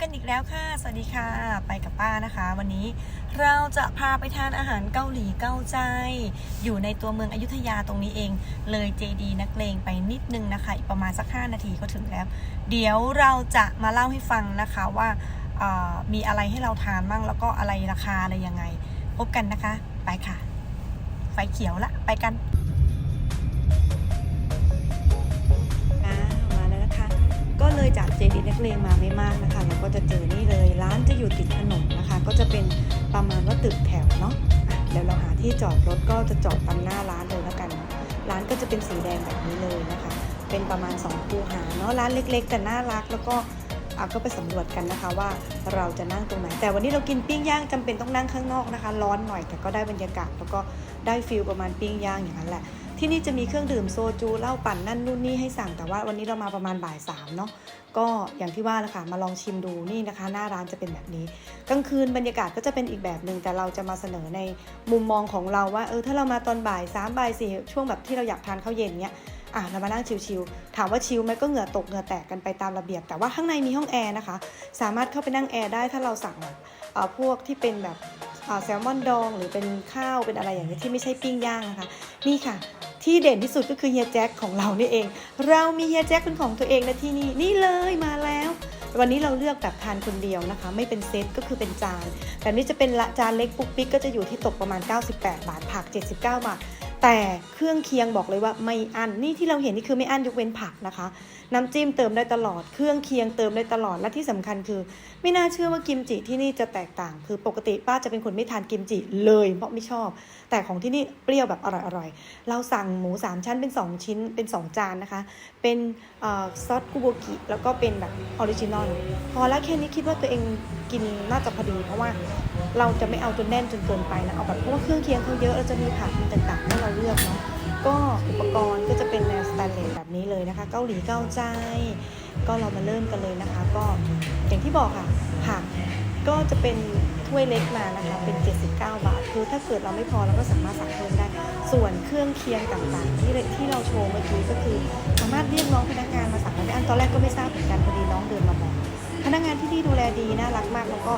กันอีกแล้วค่ะ สวัสดีค่ะ ไปกับป้านะคะ วันนี้เราจะพาไปทานอาหารเกาหลีเกาใจ อยู่ในตัวเมืองอยุธยาตรงนี้เอง เลยเจดีนักเลงไปนิดนึงนะคะ อีกประมาณสัก 5 นาทีก็ถึงแล้ว เดี๋ยวเราจะมาเล่าให้ฟังนะคะว่ามีอะไรให้เราทานบ้างแล้วก็อะไรราคาอะไรยังไง พบกันนะคะ ไปค่ะ ไฟเขียวละ ไปกัน เจากเจดีนักเลงมาไม่มากนะคะ เราก็จะเจอนี่เลยร้านจะอยู่ติดถนนนะคะ ก็จะเป็นประมาณว่าตึกแถวเนาะเดี๋ยวเราหาที่จอดรถก็จะจอดตามหน้าร้านเลยแล้วกัน ร้านก็จะเป็นสีแดงแบบนี้เลยนะคะ เป็นประมาณ2คูหาเนาะร้านเล็ก ๆ แต่น่ารักแล้วก็เอะก็ไปสำรวจกันนะคะว่าเราจะนั่งตรงไหน แต่วันนี้เรากินปิ้งย่างจำเป็นต้องนั่งข้างนอกนะคะ ร้อนหน่อยแต่ก็ได้บรรยากาศแล้วก็ได้ฟิลประมาณปิ้งย่างอย่างนั้นแหละ ที่นี่จะมีเครื่องดื่มโซจูเหล้าปั่นนั่นนู่นนี่ให้สั่งแต่ว่าวันนี้เรามาประมาณบ่ายสามเนาะก็อย่างที่ว่าแหละค่ะมาลองชิมดูนี่นะคะ หน้าร้านจะเป็นแบบนี้กลางคืนบรรยากาศก็จะเป็นอีกแบบหนึ่งแต่เราจะมาเสนอในมุมมองของเราว่าเออถ้าเรามาตอนบ่ายสามบ่ายสี่ช่วงแบบที่เราอยากทานข้าวเย็นเนี้ยอะเรามานั่งชิลๆถามว่าชิลไหมก็เหงื่อตกเหงื่อแตกกันไปตามระเบียบ แต่ว่าข้างในมีห้องแอร์นะคะ สามารถเข้าไปนั่งแอร์ได้ถ้าเราสั่งแบบเอ่อพวกที่เป็นแบบแซลมอนดอง หรือเป็นข้าวเป็นอะไรอย่างเงี้ยที่ไม่ใช่ปิ้งย่างนะคะ นี่ค่ะ ที่เด่นที่สุดก็คือเฮียแจ็คของเรานี่เอง เรามีเฮียแจ็คเป็นของตัวเองนะที่นี่นี่เลยมาแล้ว วันนี้เราเลือกแบบทานคนเดียวนะคะ ไม่เป็นเซตก็คือเป็นจานแบบนี้จะเป็นละจานเล็กปุ๊กปิ๊กก็จะอยู่ที่ตกประมาณ 98 บาทผัก 79 บาทแต่เครื่องเคียงบอกเลยว่าไม่อั้นนี่ที่เราเห็นนี่คือไม่อั้นยกเว้นผักนะคะ น้ำจิ้มเติมได้ตลอด เครื่องเคียงเติมได้ตลอด และที่สำคัญคือ ไม่น่าเชื่อว่ากิมจิที่นี่จะแตกต่าง คือปกติป้าจะเป็นคนไม่ทานกิมจิเลยเพราะไม่ชอบ แต่ของที่นี่เปรี้ยวแบบอร่อยๆ เราสั่งหมู3ชั้นเป็น 2 ชิ้นเป็น 2 จานนะคะ เป็นอซอสกุโบกิแล้วก็เป็นแบบออริจินอลพอแล้วแค่นี้คิดว่าตัวเองกินน่าจะพอดี เพราะว่าเราจะไม่เอาจนแน่นจนเกินไปนะเอาแบบเพราะว่าเครื่องเคียงเขาเยอะแล้วจะมีผักต่างๆให้เราเลือกเนาะ ก็อุปกรณ์ก็จะเป็นแนวสแตนเลสแบบนี้เลยนะคะ เกาหลีเกาใจ ก็เรามาเริ่มกันเลยนะคะ ก็อย่างที่บอกค่ะผักก็จะเป็นถ้วยเล็กมานะคะ เป็น 79 บาท คือถ้าเกิดเราไม่พอเราก็สามารถสั่งเพิ่มได้ ส่วนเครื่องเคียงต่างๆ ที่ที่เราโชว์เมื่อกี้ก็คือ สามารถเรียกน้องพนักงานมาสั่งได้อันตอนแรกก็ไม่ทราบเหมือนกันพอดีน้องเดินมาบอกพนักงานที่นี่ดูแลดีน่ารักมากแล้วก็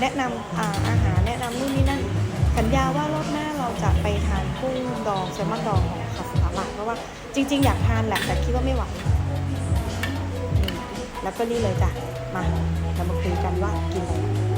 แนะนำอาอาหารแนะนำนู่นนี่นั่น สัญญาว่ารอบหน้าเราจะไปทานกุ้งดองแซลมอนดองของคาสตาร์บัคเพราะว่าจริง ๆ อยากทานแหละแต่คิดว่าไม่ไหวแล้วก็นี่เลยจ้ะ มาเรามาคุยกันว่ากินอะไร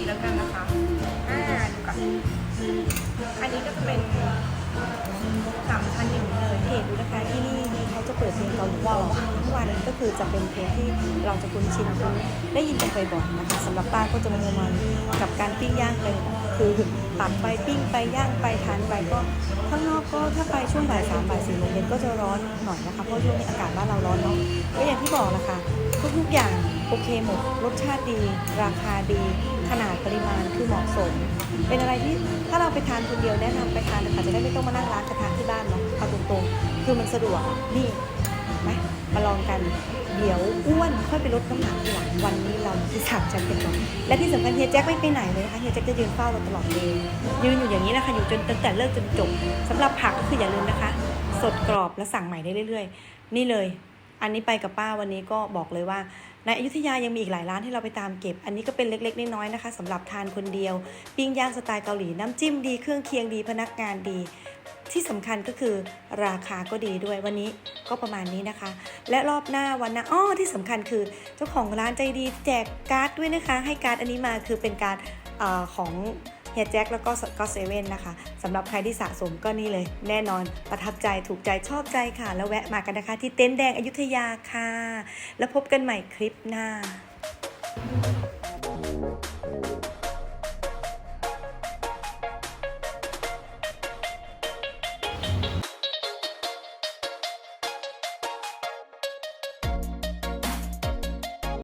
ีแล้วกันนะคะ อ่าดูก่อนอันนี้ก็จะเป็นสามชั้นอย่างเลยที่เห็นดูนะคะที่นี่เขาจะเปิดเพลงเกาหลีตลอดทั้งวันก็คือจะเป็นเพลงที่เราจะคุ้นชินคุ้นได้ยินกันบ่อยๆนะคะสำหรับป้าก็จะมามัวมันกับการปิ้งย่างไปคือตัดไปปิ้งไปย่างไปทานไปก็ข้างนอกก็ถ้าไปช่วงบ่ายสามบ่ายสี่โมงเย็นก็จะร้อนหน่อยนะคะเพราะช่วงนี้อากาศบ้านเราร้อนเนาะก็อย่างที่บอกนะคะทุกๆอย่าง โอเคหมด รสชาติดี ราคาดี ขนาดปริมาณคือเหมาะสม เป็นอะไรที่ถ้าเราไปทานคนเดียวแนะนำไปทานนะคะจะได้ไม่ต้องมานั่งร้านกระทะที่บ้านเนาะเอาตรงๆ คือมันสะดวกนี่ไหมมาลองกันเดี๋ยวอ้วนค่อยไปลดน้ำหนักทีหลังวันนี้เราที่สามชั้นกันก่อนและที่สำคัญเฮียแจ็คไม่ไปไหนเลยนะคะเฮียแจ็คจะยืนเฝ้าเราตลอดเลยยืนอยู่อย่างนี้นะคะอยู่จนตั้งแต่เลิกจนจบสำหรับผักก็คืออย่าลืมนะคะ สดกรอบและสั่งใหม่ได้เรื่อย ๆ นี่เลย อันนี้ไปกับป้าวันนี้ก็บอกเลยว่าในอยุธยายังมีอีกหลายร้านที่เราไปตามเก็บ อันนี้ก็เป็นเล็กๆน้อยๆนะคะสำหรับทานคนเดียว ปิ้งย่างสไตล์เกาหลีน้ำจิ้มดีเครื่องเคียงดีพนักงานดี ที่สำคัญก็คือราคาก็ดีด้วยวันนี้ก็ประมาณนี้นะคะ และรอบหน้าวันน้าอ้อที่สำคัญคือเจ้าของร้านใจดีแจกการ์ดด้วยนะคะ ให้การ์ดอันนี้มาคือเป็นการ์ดเอ่อของ เฮียแจ็คแล้วก็ก็เซเว่นนะคะสำหรับใครที่สะสมก็นี่เลย แน่นอนประทับใจถูกใจชอบใจค่ะ แล้วแวะมากันนะคะ ที่เต็นท์แดงอยุธยาค่ะ แล้วพบกันใหม่คลิปหน้า